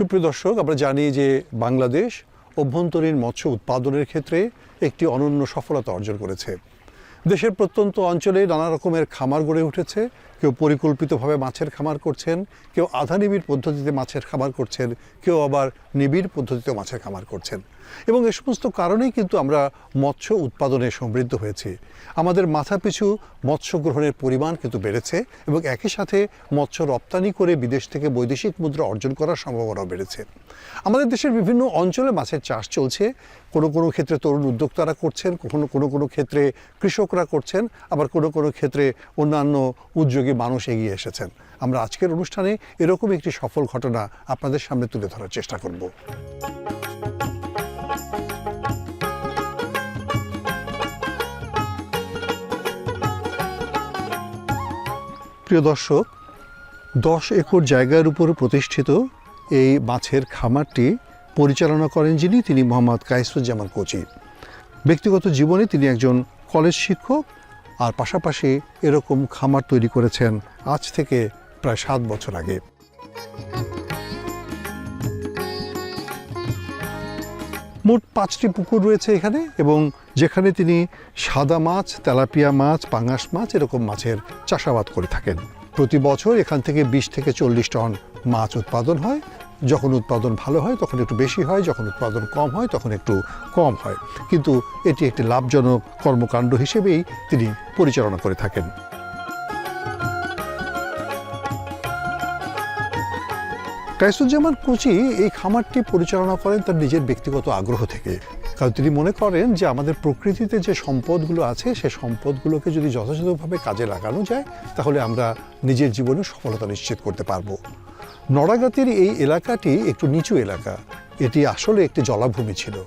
সুপ্রিয় দর্শক, আমরা জানি যে বাংলাদেশ অভ্যন্তরীণ মৎস্য উৎপাদনের ক্ষেত্রে একটি অনন্য সফলতা অর্জন করেছে। দেশের প্রত্যন্ত অঞ্চলে নানা রকমের খামার গড়ে উঠেছে। কেউ পরিকল্পিতভাবে মাছের খামার করছেন, কেউ আধা নিবিড় পদ্ধতিতে মাছের খামার করছেন, কেউ আবার নিবিড় পদ্ধতিতে মাছের খামার করছেন। এবং এ সমস্ত কারণেই কিন্তু আমরা মৎস্য উৎপাদনে সমৃদ্ধ হয়েছি। আমাদের মাথাপিছু মৎস্য গ্রহণের পরিমাণ কিন্তু বেড়েছে এবং একই সাথে মৎস্য রপ্তানি করে বিদেশ থেকে বৈদেশিক মুদ্রা অর্জন করার সম্ভাবনাও বেড়েছে। আমাদের দেশের বিভিন্ন অঞ্চলে মাছের চাষ চলছে। কোনো কোনো ক্ষেত্রে তরুণ উদ্যোক্তারা করছেন, কখনো কোনো কোনো ক্ষেত্রে কৃষকরা করছেন, আবার কোনো কোনো ক্ষেত্রে অন্যান্য উদ্যোগী মানুষ এগিয়ে এসেছেন। আমরা আজকের অনুষ্ঠানে এরকম একটি সফল ঘটনা আপনাদের সামনে তুলে ধরার চেষ্টা করব। প্রিয় দর্শক, দশ একর জায়গার উপর প্রতিষ্ঠিত এই মাছের খামারটি পরিচালনা করেন যিনি, তিনি মোহাম্মদ কাইসুজ্জামান কোচি। ব্যক্তিগত জীবনে তিনি একজন কলেজ শিক্ষক আর পাশাপাশি এরকম খামার তৈরি করেছেন আজ থেকে প্রায় সাত বছর আগে। মোট পাঁচটি পুকুর রয়েছে এখানে এবং যেখানে তিনি সাদা মাছ, তেলাপিয়া মাছ, পাঙাশ মাছ এরকম মাছের চাষাবাদ করে থাকেন। প্রতি বছর এখান থেকে বিশ থেকে চল্লিশ টন মাছ উৎপাদন হয়। যখন উৎপাদন ভালো হয়, তখন একটু বেশি হয়, যখন উৎপাদন কম হয়, তখন একটু কম হয়। কিন্তু এটি একটি লাভজনক কর্মকাণ্ড হিসেবেই তিনি পরিচালনা করে থাকেন। কাইসুজ্জামান কুচি এই খামারটি পরিচালনা করেন তার নিজের ব্যক্তিগত আগ্রহ থেকে। কারণ তিনি মনে করেন যে আমাদের প্রকৃতিতে যে সম্পদগুলো আছে, সে সম্পদগুলোকে যদি যথাযথভাবে কাজে লাগানো যায়, তাহলে আমরা নিজের জীবনে সফলতা নিশ্চিত করতে পারব। নড়াগাতির এই এলাকাটি একটু নিচু এলাকা। এটি আসলে একটি জলাভূমি ছিল।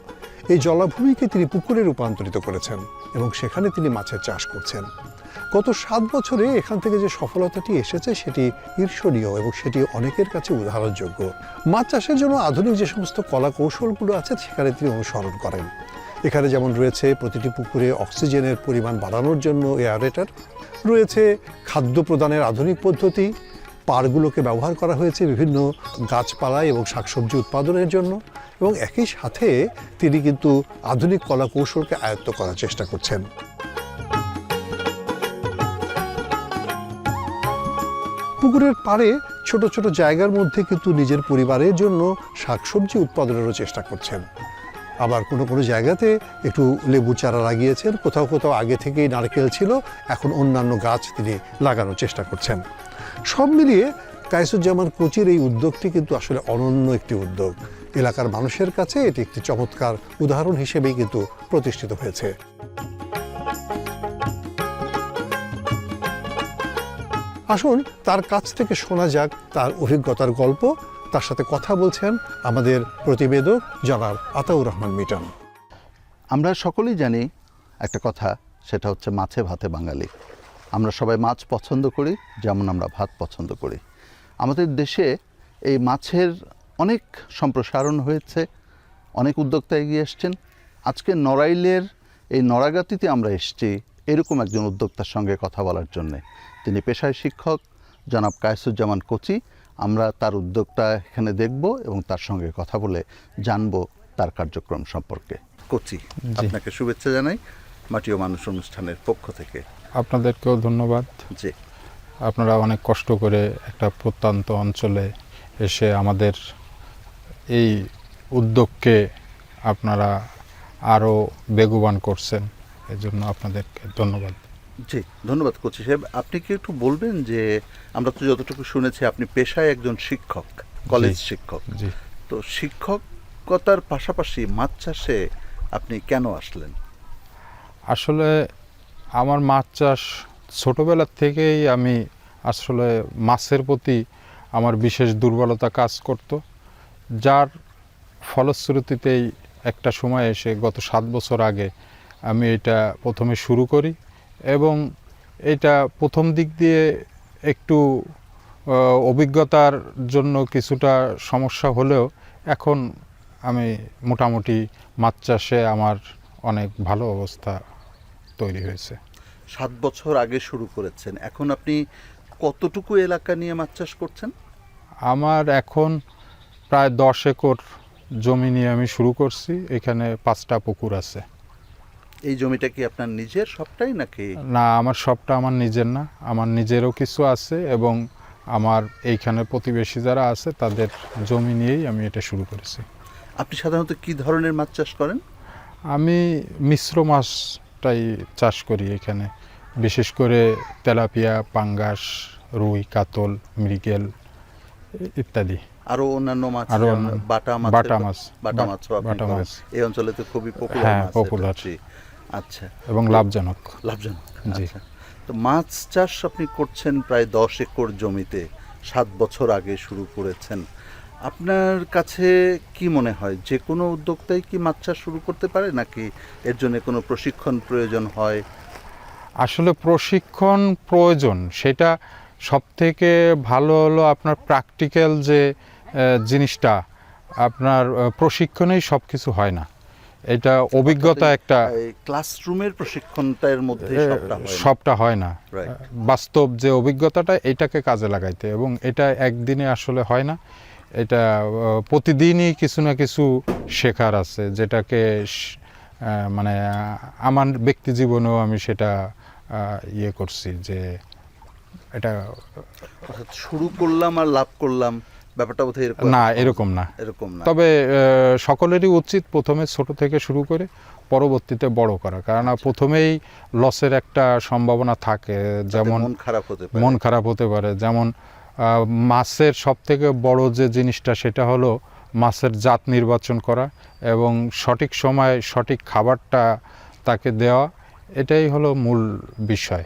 এই জলাভূমিকে তিনি পুকুরে রূপান্তরিত করেছেন এবং সেখানে তিনি মাছের চাষ করছেন। গত সাত বছরে এখান থেকে যে সফলতাটি এসেছে সেটি ঈর্ষণীয় এবং সেটি অনেকের কাছে উদাহরণযোগ্য। মাছ চাষের জন্য আধুনিক যে সমস্ত কলা কৌশলগুলো আছে সেখানে তিনি অনুসরণ করেন। এখানে যেমন রয়েছে প্রতিটি পুকুরে অক্সিজেনের পরিমাণ বাড়ানোর জন্য এয়ারেটার রয়েছে খাদ্য প্রদানের আধুনিক পদ্ধতি পারগুলোকে ব্যবহার করা হয়েছে বিভিন্ন গাছপালা এবং শাকসবজি উৎপাদনের জন্য এবং একই সাথে তিনি কিন্তু আধুনিক কলা কৌশলকে আয়ত্ত করার চেষ্টা করছেন। পুকুরের পাড়ে ছোট ছোট জায়গার মধ্যে কিন্তু নিজের পরিবারের জন্য শাকসবজি উৎপাদনেরও চেষ্টা করছেন। আবার কোনো কোনো জায়গাতে একটু লেবু চারা লাগিয়েছেন, কোথাও কোথাও আগে থেকেই নারকেল ছিল, এখন অন্যান্য গাছ তিনি লাগানোর চেষ্টা করছেন। সব মিলিয়ে কাইসুজ্জামান কোচির এই উদ্যোগটি কিন্তু আসলে অনন্য একটি উদ্যোগ। এলাকার মানুষের কাছে এটি একটি চমৎকার উদাহরণ হিসেবেই কিন্তু প্রতিষ্ঠিত হয়েছে। আসুন, তার কাছ থেকে শোনা যাক তার অভিজ্ঞতার গল্প। তার সাথে কথা বলছেন আমাদের প্রতিবেদক জনাব আতাউর রহমান মিটন। আমরা সকলেই জানি একটা কথা, সেটা হচ্ছে মাছে ভাতে বাঙালি। আমরা সবাই মাছ পছন্দ করি, যেমন আমরা ভাত পছন্দ করি। আমাদের দেশে এই মাছের অনেক সম্প্রসারণ হয়েছে, অনেক উদ্যোক্তা এগিয়ে এসছেন। আজকে নড়াইলের এই নড়াগাতিতে আমরা এসেছি, এরকম একজন উদ্যোক্তার সঙ্গে কথা বলার জন্যে। তিনি পেশায় শিক্ষক জনাব কায়সুজ্জামান কোচি। আমরা তার উদ্যোগটা এখানে দেখব এবং তার সঙ্গে কথা বলে জানব তার কার্যক্রম সম্পর্কে। কোচি আপনাকে শুভেচ্ছা জানাই মাটিও মানুষ অনুষ্ঠানের পক্ষ থেকে। আপনাদেরকেও ধন্যবাদ। জি। আপনারা অনেক কষ্ট করে একটা প্রত্যন্ত অঞ্চলে এসে আমাদের এই উদ্যোগকে আপনারা আরও বেগবান করছেন। এজন্য আপনাদেরকে ধন্যবাদ। জি ধন্যবাদ কোচি সাহেব। আপনি কি একটু বলবেন যে আমরা তো যতটুকু শুনেছি আপনি পেশায় একজন শিক্ষক কলেজ শিক্ষক। জি। তো শিক্ষকতার পাশাপাশি মাছ চাষে আপনি কেন আসলেন? আসলে আমার মাছ চাষ ছোটোবেলার থেকেই আমি আসলে মাছের প্রতি আমার বিশেষ দুর্বলতা কাজ করত। যার ফলশ্রুতিতেই একটা সময় এসে গত সাত বছর আগে আমি এটা প্রথমে শুরু করি। এবং এটা প্রথম দিক দিয়ে একটু অভিজ্ঞতার জন্য কিছুটা সমস্যা হলেও এখন আমি মোটামুটি মাছ চাষে আমার অনেক ভালো অবস্থা তৈরি হয়েছে। সাত বছর আগে শুরু করেছেন। এখন আপনি কতটুকু এলাকা নিয়ে মাছ চাষ করছেন? আমার এখন প্রায় দশ একর জমি নিয়ে আমি শুরু করছি। এখানে পাঁচটা পুকুর আছে। এই জমিটা কি আপনার নিজের সবটাই নাকি? না আমার সবটা আমার নিজের না। আমার নিজেরও কিছু আছে এবং আমার এইখানে প্রতিবেশী যারা আছে তাদের জমি নিয়েই আমি এটা শুরু করেছি। আপনি সাধারণত কি ধরনের মাছ চাষ করেন? আমি মিশ্র মাছটাই চাষ করি এখানে। বিশেষ করে তেলাপিয়া পাঙ্গাস রুই কাতল মৃগেল ইত্যাদি। আরও অন্যান্য মাছ বাটা মাছ বাটা মাছ। বাটা মাছ। এই অঞ্চলে তো খুবই পপুলার হ্যাঁ, আচ্ছা। এবং লাভজনক। লাভজনক জি। আচ্ছা। তো মাছ চাষ আপনি করছেন প্রায় দশ একর জমিতে সাত বছর আগে শুরু করেছেন। আপনার কাছে কি মনে হয় যে কোনো উদ্যোক্তাই কি মাছ চাষ শুরু করতে পারে নাকি এর জন্য কোনো প্রশিক্ষণ প্রয়োজন হয়? আসলে প্রশিক্ষণ প্রয়োজন সেটা সব থেকে ভালো হলো আপনার প্র্যাকটিক্যাল যে জিনিসটা আপনার প্রশিক্ষণেই সব কিছু হয় না। এটা অভিজ্ঞতা একটা ক্লাসরুমের প্রশিক্ষণটার মধ্যে সবটা হয় না। বাস্তব যে অভিজ্ঞতাটা এটাকে কাজে লাগাইতে এবং এটা একদিনে আসলে হয় না। এটা প্রতিদিনই কিছু না কিছু শেখার আছে যেটাকে মানে আমার ব্যক্তি জীবনেও আমি সেটা ইয়ে করছি যে এটা শুরু করলাম আর লাভ করলাম। ব্যাপারটা বোধহয় এরকম না এরকম না। এরকম না। তবে সকলেরই উচিত প্রথমে ছোট থেকে শুরু করে পরবর্তীতে বড় করা। কারণ প্রথমেই লসের একটা সম্ভাবনা থাকে। যেমন মন খারাপ হতে পারে। মন খারাপ হতে পারে। যেমন মাছের সব থেকে বড় যে জিনিসটা সেটা হলো মাছের জাত নির্বাচন করা এবং সঠিক সময় সঠিক খাবারটা তাকে দেওয়া। এটাই হলো মূল বিষয়।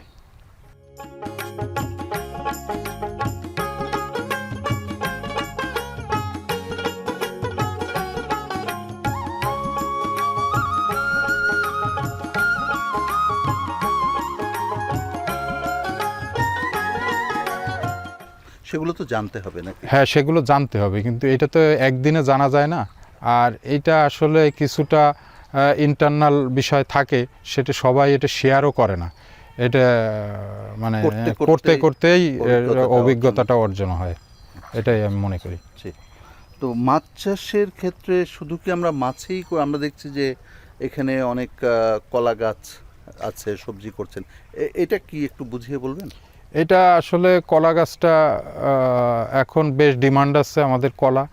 সেগুলো তো জানতে হবে নাকি? হ্যাঁ সেগুলো জানতে হবে কিন্তু এটা তো একদিনে জানা যায় না। আর এটা আসলে কিছুটা ইন্টারনাল বিষয় থাকে সেটা সবাই এটা শেয়ারও করে না। এটা মানে করতে করতে করতেই অভিজ্ঞতাটা অর্জন হয়। এটাই আমি মনে করি। তো মাছ চাষের ক্ষেত্রে শুধু কি আমরা মাছেই আমরা দেখছি যে এখানে অনেক কলা গাছ আছে সবজি করছেন। এটা কি একটু বুঝিয়ে বলবেন? এটা আসলে কলা গাছটা এখন বেশ ডিমান্ড আছে আমাদের কলা।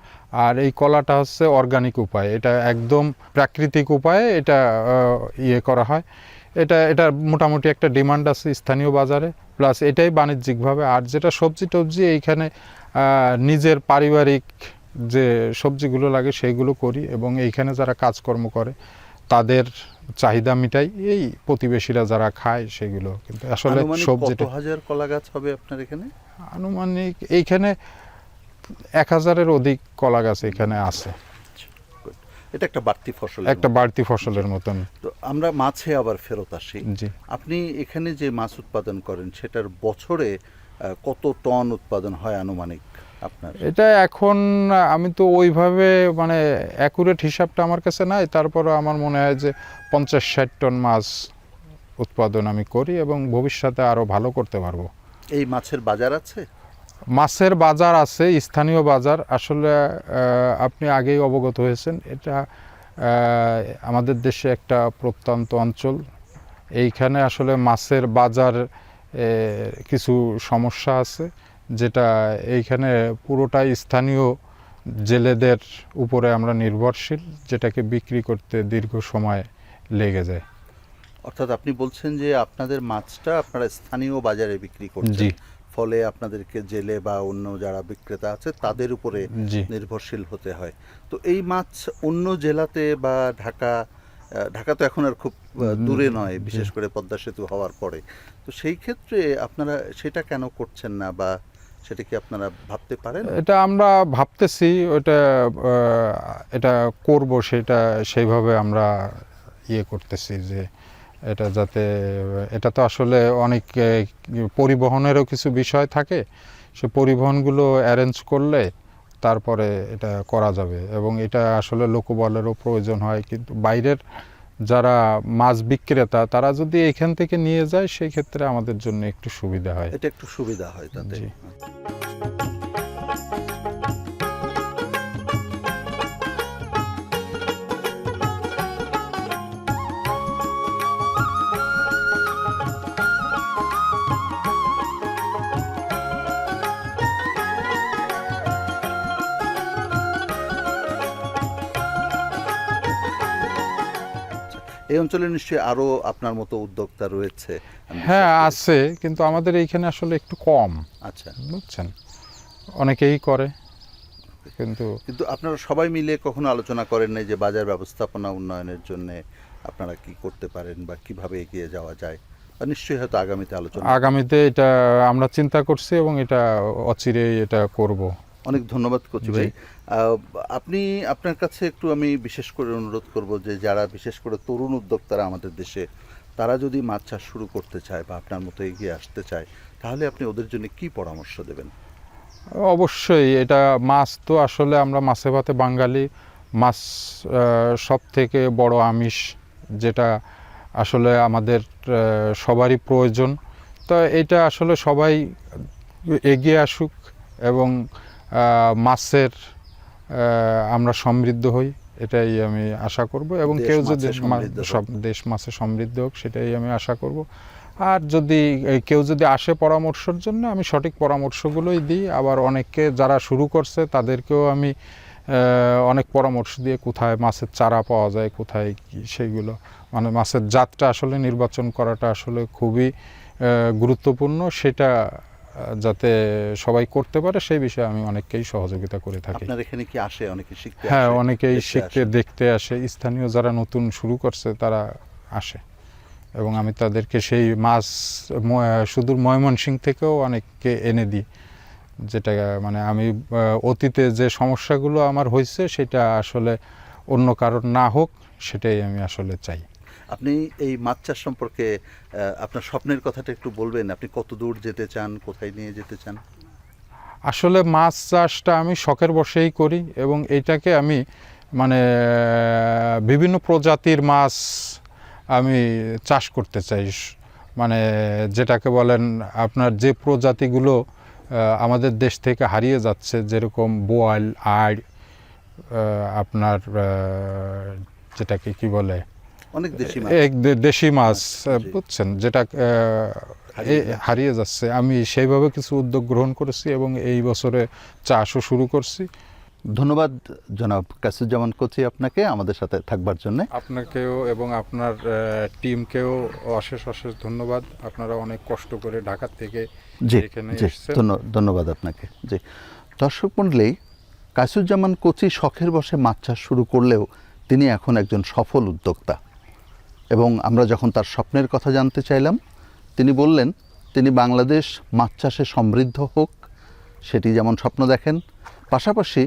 আর এই কলাটা হচ্ছে অর্গানিক উপায়। এটা একদম প্রাকৃতিক উপায়ে এটা ইয়ে করা হয়। এটা এটা মোটামুটি একটা ডিমান্ড আছে স্থানীয় বাজারে। প্লাস এটাই বাণিজ্যিকভাবে। আর যেটা সবজি টবজি, এইখানে নিজের পারিবারিক যে সবজিগুলো লাগে সেইগুলো করি এবং এইখানে যারা কাজকর্ম করে, তাদের চাহিদা মিটাই এই প্রতিবেশীরা যারা খায় সেগুলো। কিন্তু আসলে সবজিটা হাজার কলা গাছ হবে আপনার এখানে? আনুমানিক এইখানে এক হাজারের অধিক কলা গাছ এখানে আছে। এটা একটা বাড়তি ফসল একটা বাড়তি ফসলের মতন। তো আমরা মাছে আবার ফেরত আসি। জি। আপনি এখানে যে মাছ উৎপাদন করেন সেটার বছরে কত টন উৎপাদন হয় আনুমানিক? আপনার? এটা এখন আমি তো ওইভাবে মানে অ্যাকুরেট হিসাবটা আমার কাছে নাই। তারপরে আমার মনে হয় যে পঞ্চাশ ষাট টন মাছ উৎপাদন আমি করি এবং ভবিষ্যতে আরও ভালো করতে পারব। এই মাছের বাজার আছে? মাছের বাজার আছে স্থানীয় বাজার। আসলে আপনি আগেই অবগত হয়েছেন এটা আমাদের দেশে একটা প্রত্যন্ত অঞ্চল। এইখানে আসলে মাছের বাজার কিছু সমস্যা আছে। যেটা এইখানে পুরোটাই স্থানীয় জেলেদের উপরে আমরা নির্ভরশীল যেটাকে বিক্রি করতে দীর্ঘ সময় লেগে যায়। অর্থাৎ আপনি বলছেন যে আপনাদের মাছটা আপনারা স্থানীয় বাজারে বিক্রি করছেন। জি। ফলে আপনাদেরকে জেলে বা অন্য যারা বিক্রেতা আছে তাদের উপরে নির্ভরশীল হতে হয়। তো এই মাছ অন্য জেলাতে বা ঢাকা ঢাকা তো এখন আর খুব দূরে নয় বিশেষ করে পদ্মা সেতু হওয়ার পরে। তো সেই ক্ষেত্রে আপনারা সেটা কেন করছেন না বা সেটা কি আপনারা ভাবতে পারেন? এটা আমরা ভাবতেছি, ওটা এটা করব সেটা, সেইভাবে আমরা ইয়ে করতেছি যে এটা যাতে, এটা তো আসলে অনেক পরিবহনেরও কিছু বিষয় থাকে, সে পরিবহনগুলো অ্যারেঞ্জ করলে তারপরে এটা করা যাবে। এবং এটা আসলে লোকবলেরও প্রয়োজন হয়, কিন্তু বাইরের যারা মাছ বিক্রেতা তারা যদি এখান থেকে নিয়ে যায় সেই ক্ষেত্রে আমাদের জন্য একটু সুবিধা হয়। এটা একটু সুবিধা হয় তাতে। এই অঞ্চলে নিশ্চয়ই আরও আপনার মতো উদ্যোক্তা রয়েছে হ্যাঁ আছে কিন্তু আমাদের এইখানে আসলে একটু কম। আচ্ছা। বুঝছেন? অনেকেই করে কিন্তু কিন্তু আপনারা সবাই মিলে কখনো আলোচনা করেন নাই যে বাজার ব্যবস্থাপনা উন্নয়নের জন্য আপনারা কি করতে পারেন বা কীভাবে এগিয়ে যাওয়া যায়? নিশ্চয়ই হয়তো আগামীতে আলোচনা আগামীতে এটা আমরা চিন্তা করছি এবং এটা অচিরেই এটা করব। অনেক ধন্যবাদ কচি ভাই। আপনি, আপনার কাছে একটু আমি বিশেষ করে অনুরোধ করব যে যারা বিশেষ করে তরুণ উদ্যোক্তারা আমাদের দেশে, তারা যদি মাছ চাষ শুরু করতে চায় বা আপনার মতো এগিয়ে আসতে চায়, তাহলে আপনি ওদের জন্য কি পরামর্শ দেবেন? অবশ্যই, এটা মাছ তো আসলে আমরা মাছে ভাতে বাঙালি। মাছ সব থেকে বড় আমিষ যেটা আসলে আমাদের সবারই প্রয়োজন। তো এটা আসলে সবাই এগিয়ে আসুক এবং মাছের আমরা সমৃদ্ধ হই এটাই আমি আশা করব। এবং কেউ যদি। সব দেশ মাছে সমৃদ্ধ হোক সেটাই আমি আশা করব। আর যদি কেউ যদি আসে পরামর্শের জন্য আমি সঠিক পরামর্শগুলোই দিই। আবার অনেককে যারা শুরু করছে তাদেরকেও আমি অনেক পরামর্শ দিয়ে কোথায় মাছের চারা পাওয়া যায় কোথায় কি সেইগুলো মানে মাছের জাতটা আসলে নির্বাচন করাটা আসলে খুবই গুরুত্বপূর্ণ। সেটা যাতে সবাই করতে পারে সেই বিষয়ে আমি অনেককেই সহযোগিতা করে থাকি। আপনার এখানে কি আসে? অনেকে শিখতে হ্যাঁ অনেকেই শিখতে দেখতে আসে। স্থানীয় যারা নতুন শুরু করছে তারা আসে। এবং আমি তাদেরকে সেই মাছ সুদূর ময়মনসিং থেকেও অনেককে এনে দিই। যেটা মানে আমি অতীতে যে সমস্যাগুলো আমার হয়েছে সেটা আসলে অন্য কারণ না হোক সেটাই আমি আসলে চাই। আপনি এই মাছ চাষ সম্পর্কে আপনার স্বপ্নের কথাটা একটু বলবেন, আপনি কত দূর যেতে চান, কোথায় নিয়ে যেতে চান? আসলে মাছ চাষটা আমি শখের বসেই করি এবং এটাকে আমি মানে বিভিন্ন প্রজাতির মাছ আমি চাষ করতে চাই। মানে যেটাকে বলেন আপনার যে প্রজাতিগুলো আমাদের দেশ থেকে হারিয়ে যাচ্ছে, যেরকম বোয়াল, আড় আপনার যেটাকে কি বলে অনেক দেশি মাছ। এক দেশি মাছ বুঝছেন যেটা হারিয়ে এ- যাচ্ছে। হারিয়ে যাচ্ছে। আমি সেইভাবে কিছু উদ্যোগ গ্রহণ করেছি এবং এই বছরে চাষও শুরু করছি। ধন্যবাদ জনাব কাসুজ্জামান কোচি আপনাকে আমাদের সাথে থাকবার জন্য। আপনাকেও এবং আপনার টিমকেও অশেষ অশেষ ধন্যবাদ। আপনারা অনেক কষ্ট করে ঢাকা থেকে জি জি ধন্য- ধন্যবাদ আপনাকে। জি দর্শক মণ্ডলী কাসুজ্জামান কোচি শখের বসে মাছ চাষ শুরু করলেও তিনি এখন একজন সফল উদ্যোক্তা। এবং আমরা যখন তার স্বপ্নের কথা জানতে চাইলাম, তিনি বললেন, তিনি বাংলাদেশ মাছ চাষে সমৃদ্ধ হোক, সেটি যেমন স্বপ্ন দেখেন, পাশাপাশি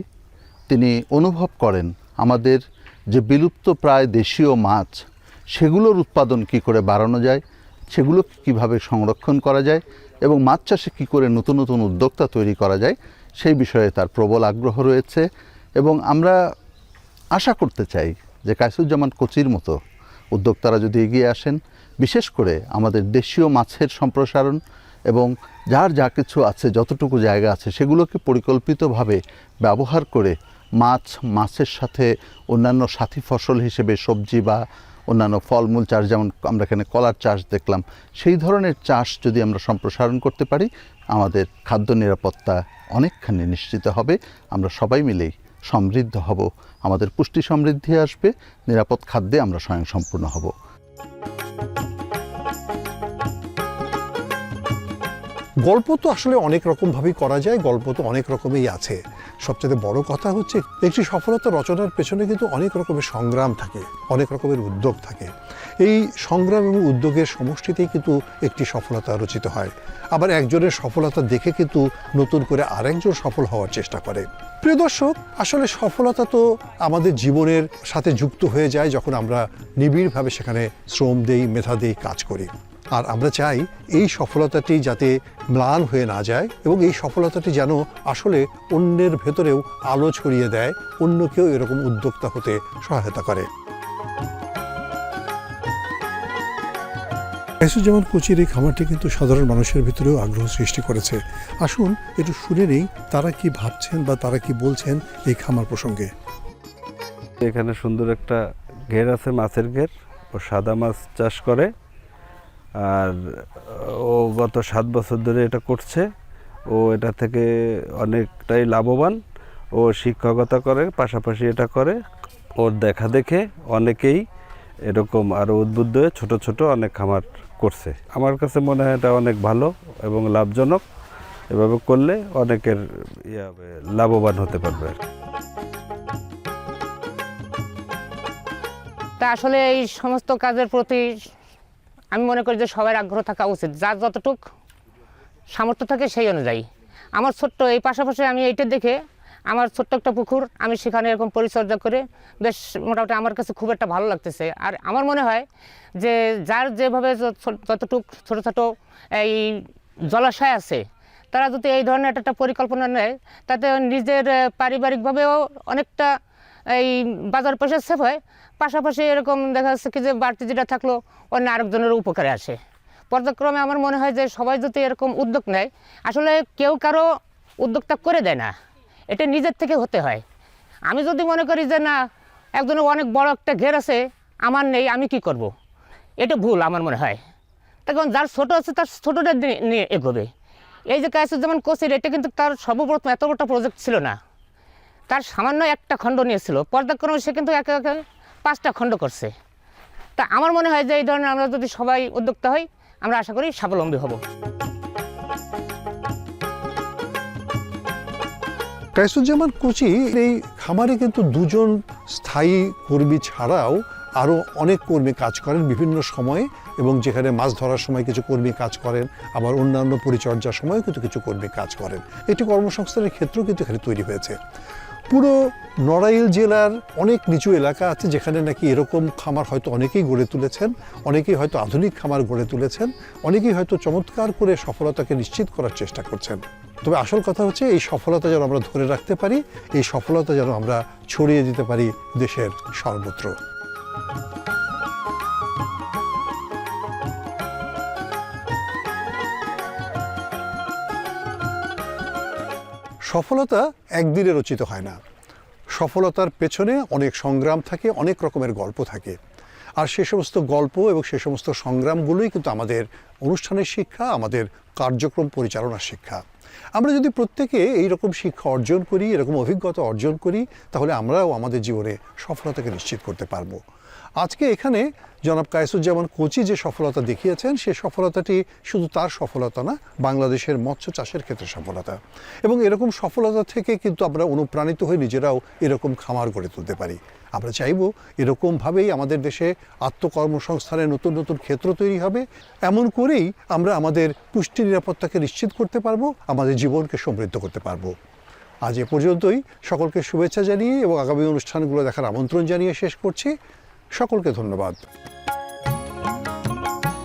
তিনি অনুভব করেন আমাদের যে বিলুপ্ত প্রায় দেশীয় মাছ, সেগুলোর উৎপাদন কি করে বাড়ানো যায় সেগুলো কীভাবে সংরক্ষণ করা যায় এবং মাছ চাষে কী করে নতুন নতুন উদ্যোক্তা তৈরি করা যায়, সেই বিষয়ে তার প্রবল আগ্রহ রয়েছে এবং আমরা আশা করতে চাই যে কাইসুজ্জামান কোচির মতো উদ্যোক্তারা যদি এগিয়ে আসেন, বিশেষ করে আমাদের দেশীয় মাছের সম্প্রসারণ এবং যার যা কিছু আছে, যতটুকু জায়গা আছে, সেগুলোকে পরিকল্পিতভাবে ব্যবহার করে মাছ, মাছের সাথে অন্যান্য সাথী ফসল হিসেবে সবজি বা অন্যান্য ফলমূল চাষ, যেমন আমরা এখানে কলার চাষ দেখলাম, সেই ধরনের চাষ যদি আমরা সম্প্রসারণ করতে পারি, আমাদের খাদ্য নিরাপত্তা অনেকখানি নিশ্চিত হবে। আমরা সবাই মিলেই সমৃদ্ধ হব। আমাদের পুষ্টি সমৃদ্ধি আসবে, নিরাপদ খাদ্যে আমরা স্বয়ংসম্পূর্ণ হব। গল্প তো আসলে অনেক রকমভাবেই করা যায়, গল্প তো অনেক রকমেরই আছে। সবচেয়ে বড় কথা হচ্ছে, একটি সফলতা রচনার পেছনে কিন্তু অনেক রকমের সংগ্রাম থাকে, অনেক রকমের উদ্যোগ থাকে। এই সংগ্রাম এবং উদ্যোগের সমষ্টিতেই কিন্তু একটি সফলতা রচিত হয়। আবার একজনের সফলতা দেখে কিন্তু নতুন করে আরেকজন সফল হওয়ার চেষ্টা করে। প্রিয় দর্শক, আসলে সফলতা তো আমাদের জীবনের সাথে যুক্ত হয়ে যায় যখন আমরা নিবিড়ভাবে সেখানে শ্রম দেই, মেধা দেই, কাজ করি। আর আমরা চাই এই সফলতাটি যাতে ম্লান হয়ে না যায় এবং এই সফলতাটি যেন আসলে অন্যের ভেতরেও আলো ছড়িয়ে দেয়, অন্যকেও এরকম উদ্যোক্তা হতে সহায়তা করে। যেমন কোচির এই খামারটি কিন্তু সাধারণ মানুষের ভিতরেও আগ্রহ সৃষ্টি করেছে। আসুন একটু শুনে নেই, তারা কি ভাবছেন বা তারা কি বলছেন এই খামার প্রসঙ্গে? এখানে সুন্দর একটা ঘের আছে, মাছের ঘের। ও সাদা মাছ চাষ করে। আর ও গত সাত বছর ধরে এটা করছে। ও এটা থেকে অনেকটাই লাভবান। ও শিক্ষকতা করে, পাশাপাশি এটা করে। ওর দেখা দেখে অনেকেই এরকম আরও উদ্বুদ্ধ হয়ে ছোটো ছোটো অনেক খামার করছে। আমার কাছে মনে হয় এটা অনেক ভালো এবং লাভজনক। এভাবে করলে অনেকের ইয়ে লাভবান হতে পারবে আর। তা আসলে এই সমস্ত কাজের প্রতি আমি মনে করি যে সবার আগ্রহ থাকা উচিত। যার যতটুক সামর্থ্য থাকে সেই অনুযায়ী। আমার ছোট্ট এই পাশাপাশি আমি এইটা দেখে আমার ছোট্ট একটা পুকুর, আমি সেখানে এরকম পরিচর্যা করে বেশ মোটামুটি আমার কাছে খুব একটা ভালো লাগতেছে। আর আমার মনে হয় যে যার যেভাবে যতটুক ছোটো ছোটো এই জলাশয় আছে, তারা যদি এই ধরনের একটা পরিকল্পনা নেয়, তাতে নিজের পারিবারিকভাবেও অনেকটা এই বাজার পয়সা সেভ হয়। পাশাপাশি এরকম দেখা যাচ্ছে কি যে বাড়তি যেটা থাকল, অন্য আরেকজনের উপকারে আসে। পর্যায়ক্রমে আমার মনে হয় যে সবাই যদি এরকম উদ্যোগ নেয়, আসলে কেউ কারও উদ্যোগটা করে দেয় না। এটা নিজের থেকে হতে হয়। আমি যদি মনে করি যে না, একজনের অনেক বড় একটা ঘের আছে, আমার নেই, আমি কি করব। এটা ভুল আমার মনে হয়। তখন যার ছোট আছে, তার ছোটোটা নিয়ে- এগোবে। এই যে কাজ যেমন কোচের এটা কিন্তু তার সর্বপ্রথম এত বড় প্রজেক্ট ছিল না। তার সামান্য একটা খণ্ড নিয়েছিল। পর্যায়ক্রমে সে কিন্তু একে একে পাঁচটা খণ্ড করছে। তা আমার মনে হয় যে এই ধরনের আমরা যদি সবাই উদ্যোক্তা হই, আমরা আশা করি স্বাবলম্বী হব। কাইসুজ্জামান কুচি এই খামারে কিন্তু দুজন স্থায়ী কর্মী ছাড়াও আরও অনেক কর্মী কাজ করেন বিভিন্ন সময়ে এবং যেখানে মাছ ধরার সময় কিছু কর্মী কাজ করেন, আবার অন্যান্য পরিচর্যার সময়ও কিন্তু কিছু কর্মী কাজ করেন। এটি কর্মসংস্থানের ক্ষেত্রেও কিন্তু এখানে তৈরি হয়েছে। পুরো নড়াইল জেলার অনেক নিচু এলাকা আছে যেখানে নাকি এরকম খামার হয়তো অনেকেই গড়ে তুলেছেন, অনেকেই হয়তো আধুনিক খামার গড়ে তুলেছেন, অনেকেই হয়তো চমৎকার করে সফলতাকে নিশ্চিত করার চেষ্টা করছেন। তবে আসল কথা হচ্ছে এই সফলতা যেন আমরা ধরে রাখতে পারি, এই সফলতা যেন আমরা ছড়িয়ে দিতে পারি দেশের সর্বত্র। সফলতা একদিনে রচিত হয় না। সফলতার পেছনে অনেক সংগ্রাম থাকে, অনেক রকমের গল্প থাকে। আর সে সমস্ত গল্প এবং সে সমস্ত সংগ্রামগুলোই কিন্তু আমাদের অনুষ্ঠানের শিক্ষা, আমাদের কার্যক্রম পরিচালনার শিক্ষা। আমরা যদি প্রত্যেকে এই রকম শিক্ষা অর্জন করি, এরকম অভিজ্ঞতা অর্জন করি, তাহলে আমরাও আমাদের জীবনে সফলতাকে নিশ্চিত করতে পারব। আজকে এখানে জনাব কায়েসুজ্জামান কোচি যে সফলতা দেখিয়েছেন, সে সফলতাটি শুধু তার সফলতা না, বাংলাদেশের মৎস্য চাষের ক্ষেত্রে সফলতা। এবং এরকম সফলতা থেকে কিন্তু আমরা অনুপ্রাণিত হয়ে নিজেরাও এরকম খামার গড়ে তুলতে পারি। আমরা চাইব এরকমভাবেই আমাদের দেশে আত্মকর্মসংস্থানের নতুন নতুন ক্ষেত্র তৈরি হবে। এমন করেই আমরা আমাদের পুষ্টি নিরাপত্তাকে নিশ্চিত করতে পারব, আমাদের জীবনকে সমৃদ্ধ করতে পারব। আজ এ পর্যন্তই। সকলকে শুভেচ্ছা জানিয়ে এবং আগামী অনুষ্ঠানগুলো দেখার আমন্ত্রণ জানিয়ে শেষ করছি। সকলকে ধন্যবাদ।